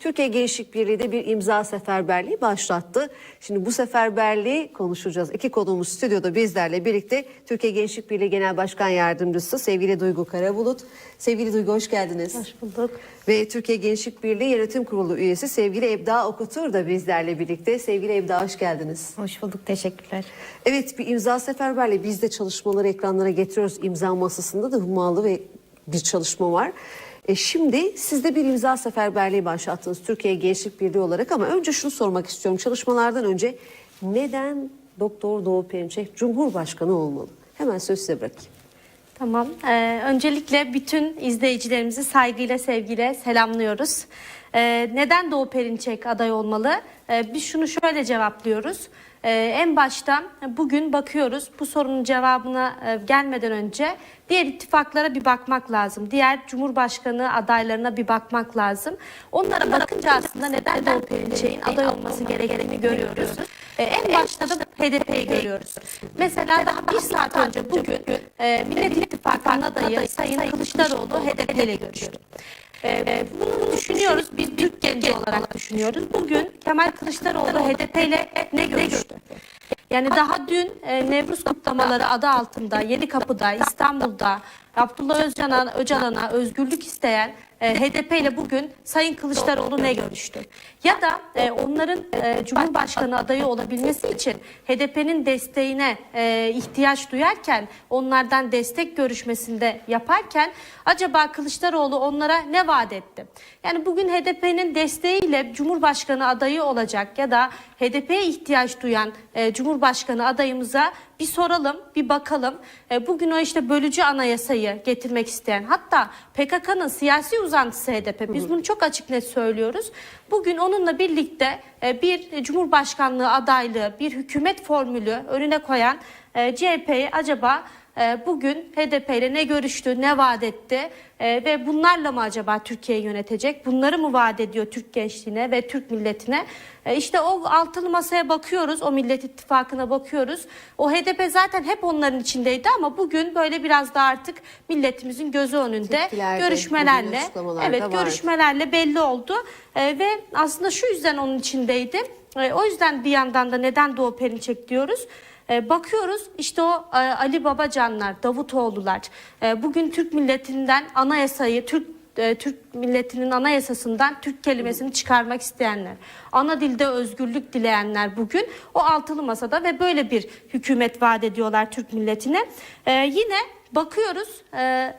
Türkiye Gençlik Birliği de bir imza seferberliği başlattı. Şimdi bu seferberliği konuşacağız. İki konuğumuz stüdyoda bizlerle birlikte Türkiye Gençlik Birliği Genel Başkan Yardımcısı sevgili Duygu Karabulut. Sevgili Duygu hoş geldiniz. Hoş bulduk. Ve Türkiye Gençlik Birliği Yönetim Kurulu üyesi sevgili Ebda Okutur da bizlerle birlikte. Sevgili Ebda hoş geldiniz. Hoş bulduk. Teşekkürler. Evet bir imza seferberliği biz de çalışmaları ekranlara getiriyoruz. İmza masasında da hummalı ve bir çalışma var. E şimdi siz de bir imza seferberliği başlattınız Türkiye Gençlik Birliği olarak ama önce şunu sormak istiyorum. Çalışmalardan önce neden Doktor Doğu Perinçek Cumhurbaşkanı olmalı? Hemen söz size bırakayım. Tamam. Ee, öncelikle bütün izleyicilerimizi saygıyla, sevgiyle selamlıyoruz. Ee, neden Doğu Perinçek aday olmalı? Ee, biz şunu şöyle cevaplıyoruz. Ee, en başta bugün bakıyoruz bu sorunun cevabına e, gelmeden önce diğer ittifaklara bir bakmak lazım. Diğer Cumhurbaşkanı adaylarına bir bakmak lazım. Onlara bakınca aslında neden Doğu Perinçek'in aday olması gerektiğini görüyoruz. Ee, en başta da HDP'yi görüyoruz. Mesela daha bir saat önce bugün e, Millet İttifakı'nın adayı Sayın Kılıçdaroğlu HDP ile görüştü. Ee, bunu düşünüyoruz, biz Türk genci olarak düşünüyoruz. Bugün Kemal Kılıçdaroğlu HDP ile ne görüştü? Yani daha dün e, Nevruz kutlamaları adı altında Yeni Kapı'da, İstanbul'da Abdullah Öcalan'a, Öcalan'a özgürlük isteyen e, HDP ile bugün Sayın Kılıçdaroğlu ne görüştü? Ya da e, onların e, Cumhurbaşkanı adayı olabilmesi için HDP'nin desteğine ihtiyaç duyarken onlardan destek görüşmesinde yaparken acaba Kılıçdaroğlu onlara ne vaat etti? Yani bugün HDP'nin desteğiyle Cumhurbaşkanı adayı olacak ya da HDP'ye ihtiyaç duyan Cumhurbaşkanı adayımıza bir soralım, bir bakalım. E, bugün o işte bölücü anayasayı getirmek isteyen hatta PKK'nın siyasi uzantısı HDP. Biz bunu çok açık net söylüyoruz. Bugün onunla birlikte e, bir Cumhurbaşkanlığı adaylığı, bir hükümet formülü önüne koyan e, CHP'yi acaba bugün HDP ile ne görüştü, ne vaat etti e, ve bunlarla mı acaba Türkiye'yi yönetecek? Bunları mı vaat ediyor Türk gençliğine ve Türk milletine? E, İşte o altılı masaya bakıyoruz, o Millet İttifakı'na bakıyoruz. O HDP zaten hep onların içindeydi ama bugün böyle biraz da artık milletimizin gözü önünde Tepkilerde, görüşmelerle, evet vardı. görüşmelerle belli oldu ve aslında şu yüzden onun içindeydi. O yüzden bir yandan da neden Doğu Perinçek diyoruz? E, bakıyoruz işte o e, Ali Babacanlar, Davutoğlular e, bugün Türk milletinden anayasayı, Türk e, Türk milletinin anayasasından Türk kelimesini çıkarmak isteyenler, ana dilde özgürlük dileyenler bugün o altılı masada ve böyle bir hükümet vaat ediyorlar Türk milletine. E, yine bakıyoruz, e,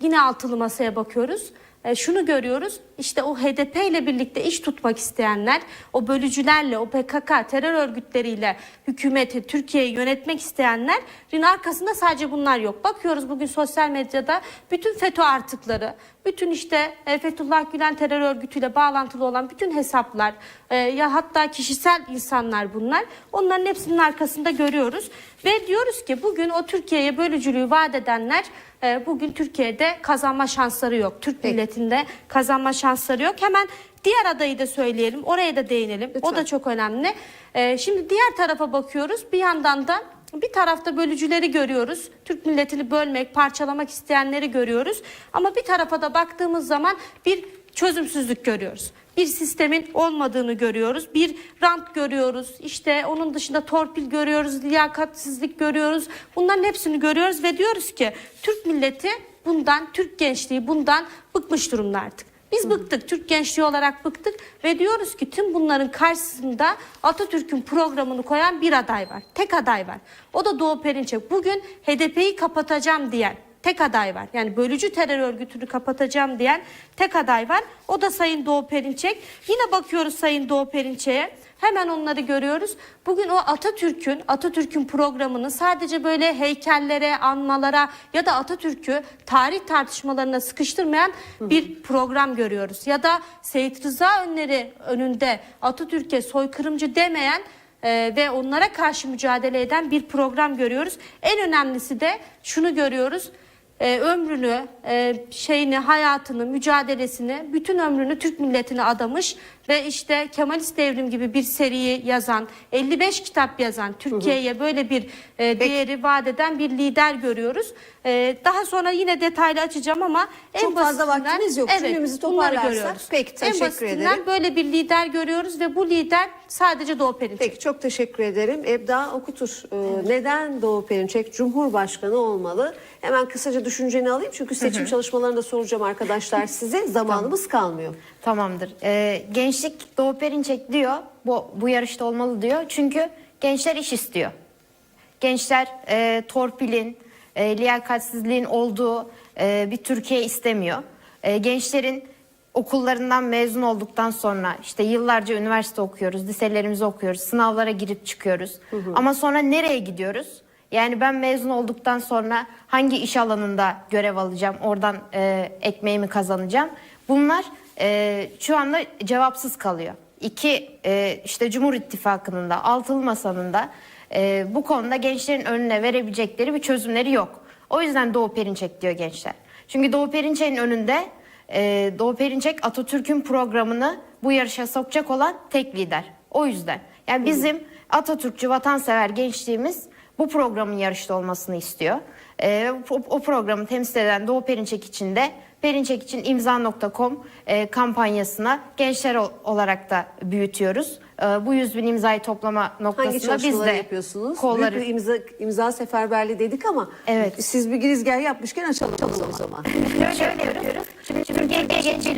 yine altılı masaya bakıyoruz. E, şunu görüyoruz işte o HDP ile birlikte iş tutmak isteyenler o bölücülerle o PKK terör örgütleriyle hükümeti Türkiye'yi yönetmek isteyenlerin arkasında sadece bunlar yok. Bakıyoruz bugün sosyal medyada bütün FETÖ artıkları bütün işte e, Fethullah Gülen terör örgütüyle bağlantılı olan bütün hesaplar e, ya hatta kişisel insanlar bunlar onların hepsinin arkasında görüyoruz ve diyoruz ki bugün o Türkiye'ye bölücülüğü vaat edenler e, bugün Türkiye'de kazanma şansları yok. Türk Peki. milletinde kazanma şansları yok. Hemen diğer adayı da söyleyelim. Oraya da değinelim. O Lütfen. da çok önemli. E, şimdi diğer tarafa bakıyoruz. Bir yandan da bir tarafta bölücüleri görüyoruz. Türk milletini bölmek, parçalamak isteyenleri görüyoruz. Ama bir tarafa da baktığımız zaman bir çözümsüzlük görüyoruz. Bir sistemin olmadığını görüyoruz. Bir rant görüyoruz. İşte onun dışında torpil görüyoruz, liyakatsizlik görüyoruz. Bunların hepsini görüyoruz ve diyoruz ki Türk milleti bundan, Türk gençliği bundan bıkmış durumda artık. Biz bıktık, Türk gençliği olarak bıktık ve diyoruz ki tüm bunların karşısında Atatürk'ün programını koyan bir aday var. Tek aday var. O da Doğu Perinçek. Bugün HDP'yi kapatacağım diyen tek aday var. Yani bölücü terör örgütünü kapatacağım diyen tek aday var. O da Sayın Doğu Perinçek. Yine bakıyoruz Sayın Doğu Perinçek'e. Hemen onları görüyoruz. Bugün o Atatürk'ün Atatürk'ün programını sadece böyle heykellere, anmalara ya da Atatürk'ü tarih tartışmalarına sıkıştırmayan bir program görüyoruz. Ya da Seyit Rıza önleri önünde Atatürk'e soykırımcı demeyen e, ve onlara karşı mücadele eden bir program görüyoruz. En önemlisi de şunu görüyoruz. E, ömrünü, e, şeyini, hayatını, mücadelesini, bütün ömrünü Türk milletine adamış ve işte Kemalist Devrim gibi bir seriyi yazan, 55 kitap yazan, Türkiye'ye böyle bir e, değeri vaat eden bir lider görüyoruz. E, daha sonra yine detaylı açacağım ama en Çok fazla basitinden- vaktimiz yok. Cümlemizi bunları toparlarsak. görüyoruz. Peki, En teşekkür basitinden ederim. böyle bir lider görüyoruz ve bu lider sadece Doğu Perinçek. Peki çok teşekkür ederim. Ebda Okutur e, neden Doğu Perinçek Cumhurbaşkanı olmalı? Hemen kısaca düşünceni alayım çünkü seçim çalışmalarında soracağım arkadaşlar size. Zamanımız kalmıyor. Tamamdır. Ee, gençlik Doğu Perinçek diyor bu, bu yarışta olmalı diyor. Çünkü gençler iş istiyor. Gençler e, torpilin, e, liyakatsizliğin olduğu e, bir Türkiye istemiyor. E, gençlerin okullarından mezun olduktan sonra işte yıllarca üniversite okuyoruz, liselerimizi okuyoruz, sınavlara girip çıkıyoruz. Ama sonra nereye gidiyoruz? Yani ben mezun olduktan sonra hangi iş alanında görev alacağım, oradan e, ekmeğimi kazanacağım? Bunlar e, şu anda cevapsız kalıyor. İki e, işte Cumhur İttifakı'nın da altılı masanın da e, bu konuda gençlerin önüne verebilecekleri bir çözümleri yok. O yüzden Doğu Perinçek diyor gençler. Çünkü Doğu Perinçek'in önünde e, Doğu Perinçek Atatürk'ün programını bu yarışa sokacak olan tek lider. O yüzden. Yani bizim Atatürkçü vatansever gençliğimiz bu programın yarışta olmasını istiyor. E, o, o programı temsil eden Doğu Perinçek için de Perinçek için imza.com e, kampanyasına gençler ol- olarak da büyütüyoruz. E, bu 100 bin imzayı toplama Hangi noktasında biz çalışmaları de yapıyorsunuz? kolları Büyük bir imza, imza seferberliği dedik ama Evet. siz bir girizgah yapmışken açalım o zaman. Şöyle yapıyoruz.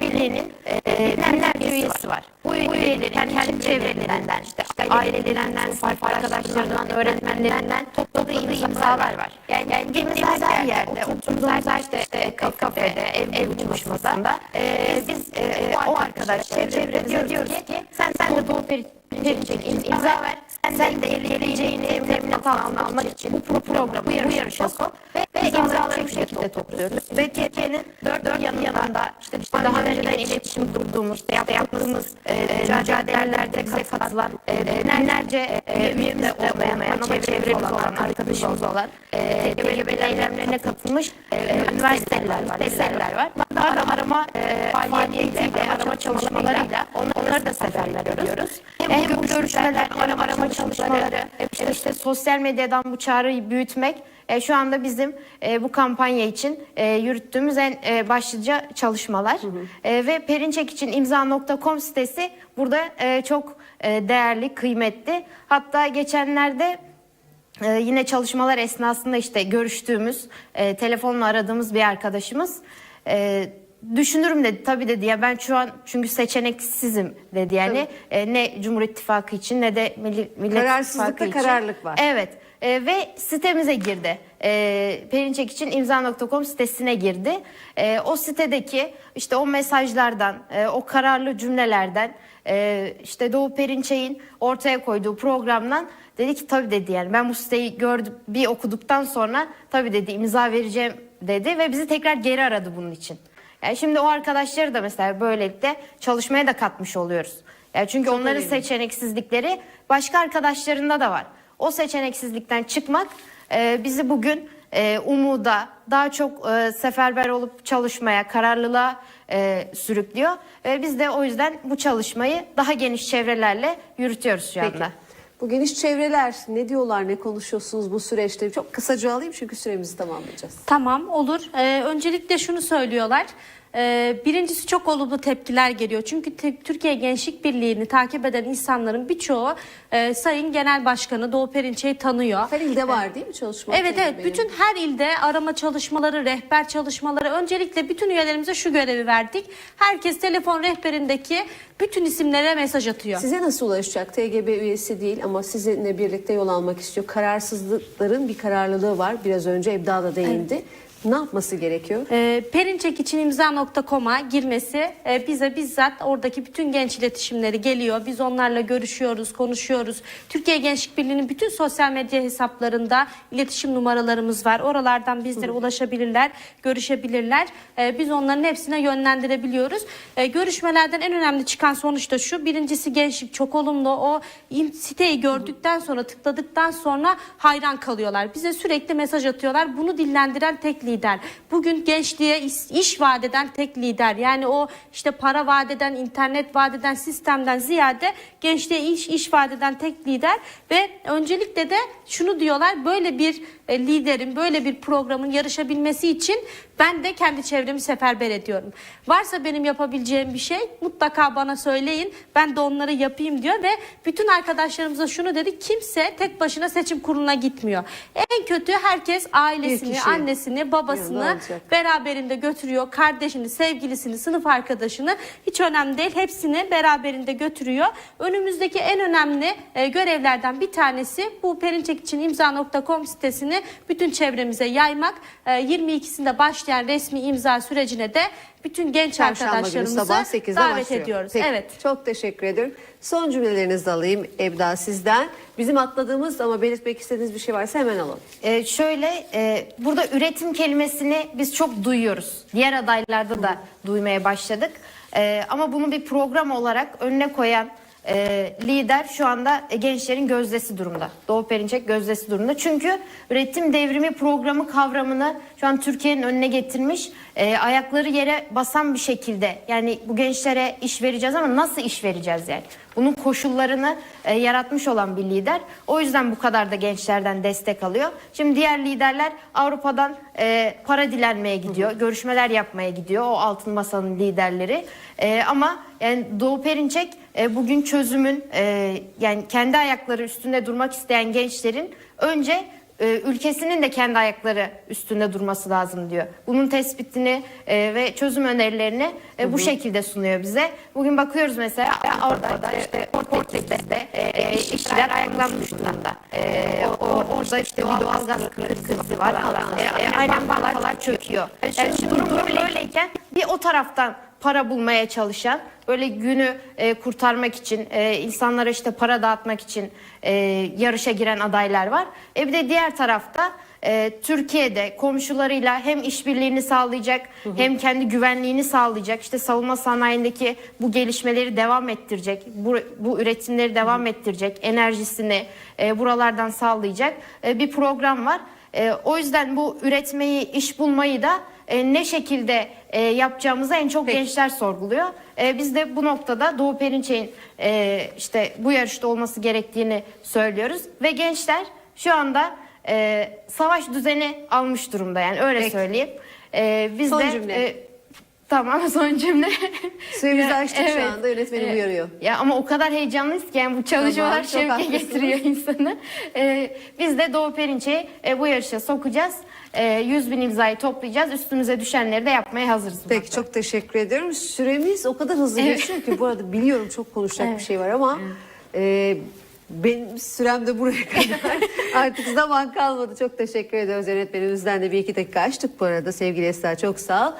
Birliği'nin e, binlerce üyesi var. Bu üyelerin kendi çevrelerinden, işte, ailelerinden, farklı arkadaşlarından, öğretmenlerinden topladığı imzalar var. Yani, yani gittiğimiz her yerde, oturduğumuz her işte, işte kafede, ev, ev buluşmasında e, biz e, o arkadaşlar çevremize diyoruz ki sen sen de Peri Perinçek imza ver. Sen de geleceğini teminat almak için bu pro- programı bu yarışa sok ve, ve imzaları bu şekilde topluyoruz. Ve Türkiye'nin dört, dört yanı yanında işte, işte daha önceden iletişim kurduğumuz, işte yap- yaptığımız e, mücadelelerde bize katılan e, binlerce e, üyemiz de olmayan ama çevremiz olan, arkadaşımız olan e, TGB'li eylemlerine katılmış e, üniversiteler var, liseler var. Arama, arama e, faaliyetiyle, arama çalışmalarıyla onları da seferber ediyoruz. Görüşmeler, arama, çalışmaları, işte, işte sosyal medyadan bu çağrıyı büyütmek e, şu anda bizim e, bu kampanya için e, yürüttüğümüz en e, başlıca çalışmalar. E, ve Perinçek için imza.com sitesi burada e, çok e, değerli, kıymetli. Hatta geçenlerde ee, yine çalışmalar esnasında işte görüştüğümüz, e, telefonla aradığımız bir arkadaşımız e, düşünürüm dedi. Tabii dedi ya ben şu an çünkü seçeneksizim dedi yani E, ne Cumhur İttifakı için ne de Milli, Millet Kararsızlıkta İttifakı için. kararlılık var. Evet E, ve sitemize girdi. E, Perinçek için imza.com sitesine girdi. E, o sitedeki işte o mesajlardan, e, o kararlı cümlelerden, e, işte Doğu Perinçek'in ortaya koyduğu programdan dedi ki tabii dedi yani ben bu siteyi gördüm bir okuduktan sonra tabii dedi imza vereceğim dedi ve bizi tekrar geri aradı bunun için. Yani şimdi o arkadaşları da mesela böylelikle çalışmaya da katmış oluyoruz. Yani çünkü onların önemli. seçeneksizlikleri başka arkadaşlarında da var. O seçeneksizlikten çıkmak e, bizi bugün e, umuda daha çok e, seferber olup çalışmaya, kararlılığa e, sürüklüyor. Ve biz de o yüzden bu çalışmayı daha geniş çevrelerle yürütüyoruz şu Peki. Bu geniş çevreler ne diyorlar, ne konuşuyorsunuz bu süreçte? Çok kısaca alayım çünkü süremizi tamamlayacağız. Tamam olur. Ee, öncelikle şunu söylüyorlar. Ee, birincisi çok olumlu tepkiler geliyor. Çünkü Türkiye Gençlik Birliği'ni takip eden insanların birçoğu e, Sayın Genel Başkanı Doğu Perinçek'i tanıyor. Her ilde var değil mi çalışma? Evet evet bütün her ilde arama çalışmaları, rehber çalışmaları öncelikle bütün üyelerimize şu görevi verdik. Herkes telefon rehberindeki bütün isimlere mesaj atıyor. Size nasıl ulaşacak? TGB üyesi değil ama sizinle birlikte yol almak istiyor. Kararsızlıkların bir kararlılığı var. Biraz önce Ebda da değindi. Ne yapması gerekiyor? E, Perinçek için imza.com'a girmesi e, bize bizzat oradaki bütün genç iletişimleri geliyor. Biz onlarla görüşüyoruz, konuşuyoruz. Türkiye Gençlik Birliği'nin bütün sosyal medya hesaplarında iletişim numaralarımız var. Oralardan bizlere ulaşabilirler, görüşebilirler. E, biz onların hepsine yönlendirebiliyoruz. E, görüşmelerden en önemli çıkan sonuç da şu. Birincisi gençlik çok olumlu. O siteyi gördükten sonra, tıkladıktan sonra hayran kalıyorlar. Bize sürekli mesaj atıyorlar. Bunu dillendiren tek lider lider. Bugün gençliğe iş, iş vaat tek lider. Yani o işte para vaat internet vaat sistemden ziyade gençliğe iş, iş vaat eden tek lider. Ve öncelikle de şunu diyorlar böyle bir e, liderin, böyle bir programın yarışabilmesi için ben de kendi çevremi seferber ediyorum. Varsa benim yapabileceğim bir şey mutlaka bana söyleyin. Ben de onları yapayım diyor ve bütün arkadaşlarımıza şunu dedi. Kimse tek başına seçim kuruluna gitmiyor. En kötü herkes ailesini, annesini, babasını beraberinde götürüyor. Kardeşini, sevgilisini, sınıf arkadaşını hiç önemli değil. Hepsini beraberinde götürüyor. Önümüzdeki en önemli e, görevlerden bir tanesi bu Perinçek için imza.com sitesini bütün çevremize yaymak. E, 22'sinde başlayan resmi imza sürecine de bütün genç Çarşamba günü arkadaşlarımızı sabah 8'de davet başlıyor. ediyoruz. Peki, Evet. Çok teşekkür ederim. Son cümlelerinizi alayım Ebda sizden. Bizim atladığımız ama belirtmek istediğiniz bir şey varsa hemen alalım. Ee, şöyle e, burada üretim kelimesini biz çok duyuyoruz. Diğer adaylarda da duymaya başladık. Ee, ama bunu bir program olarak önüne koyan e, lider şu anda e, gençlerin gözdesi durumda. Doğu Perinçek gözdesi durumda. Çünkü üretim devrimi programı kavramını şu an Türkiye'nin önüne getirmiş. E, ayakları yere basan bir şekilde yani bu gençlere iş vereceğiz ama nasıl iş vereceğiz yani? Bunun koşullarını e, yaratmış olan bir lider. O yüzden bu kadar da gençlerden destek alıyor. Şimdi diğer liderler Avrupa'dan e, para dilenmeye gidiyor, görüşmeler yapmaya gidiyor. O altın masanın liderleri. E, ama yani Doğu Perinçek e, bugün çözümün e, yani kendi ayakları üstünde durmak isteyen gençlerin önce e, ülkesinin de kendi ayakları üstünde durması lazım diyor. Bunun tespitini e, ve çözüm önerilerini e, bu şekilde sunuyor bize. Bugün bakıyoruz mesela Avrupa'da işte Portekiz'de e, işçiler ayaklanmış durumda. E, o, orada işte doğalgaz krizi var. E, aynen bağlar çöküyor. Yani şimdi durum böyleyken bir o taraftan para bulmaya çalışan, böyle günü e, kurtarmak için, e, insanlara işte para dağıtmak için e, yarışa giren adaylar var. E bir de diğer tarafta e, Türkiye'de komşularıyla hem işbirliğini sağlayacak hem kendi güvenliğini sağlayacak. İşte savunma sanayindeki bu gelişmeleri devam ettirecek, bu, bu üretimleri devam ettirecek, enerjisini e, buralardan sağlayacak e, bir program var. E, o yüzden bu üretmeyi, iş bulmayı da e, ne şekilde e, yapacağımızı en çok Peki. gençler sorguluyor. E, biz de bu noktada Doğu Perinçek'in e, işte bu yarışta olması gerektiğini söylüyoruz ve gençler şu anda e, savaş düzeni almış durumda yani öyle Peki. söyleyeyim. E, biz Son de cümle. e, tamam son cümle. Süremizi Ya, açtık şu anda yönetmenim Evet. uyarıyor. Ya ama o kadar heyecanlıyız ki yani bu çalışmalar çok şevke haklısınız. getiriyor insanı. Ee, biz de Doğu Perinçek'i e, bu yarışa sokacağız. E, 100 bin imzayı toplayacağız. Üstümüze düşenleri de yapmaya hazırız. bu Peki noktada. çok teşekkür ediyorum. Süremiz o kadar hızlı Evet. geçiyor ki bu arada biliyorum çok konuşacak Evet. bir şey var ama e, benim sürem de buraya kadar. Artık zaman kalmadı. Çok teşekkür ediyoruz yönetmenimizden de bir iki dakika açtık bu arada. Sevgili Esra çok sağ ol.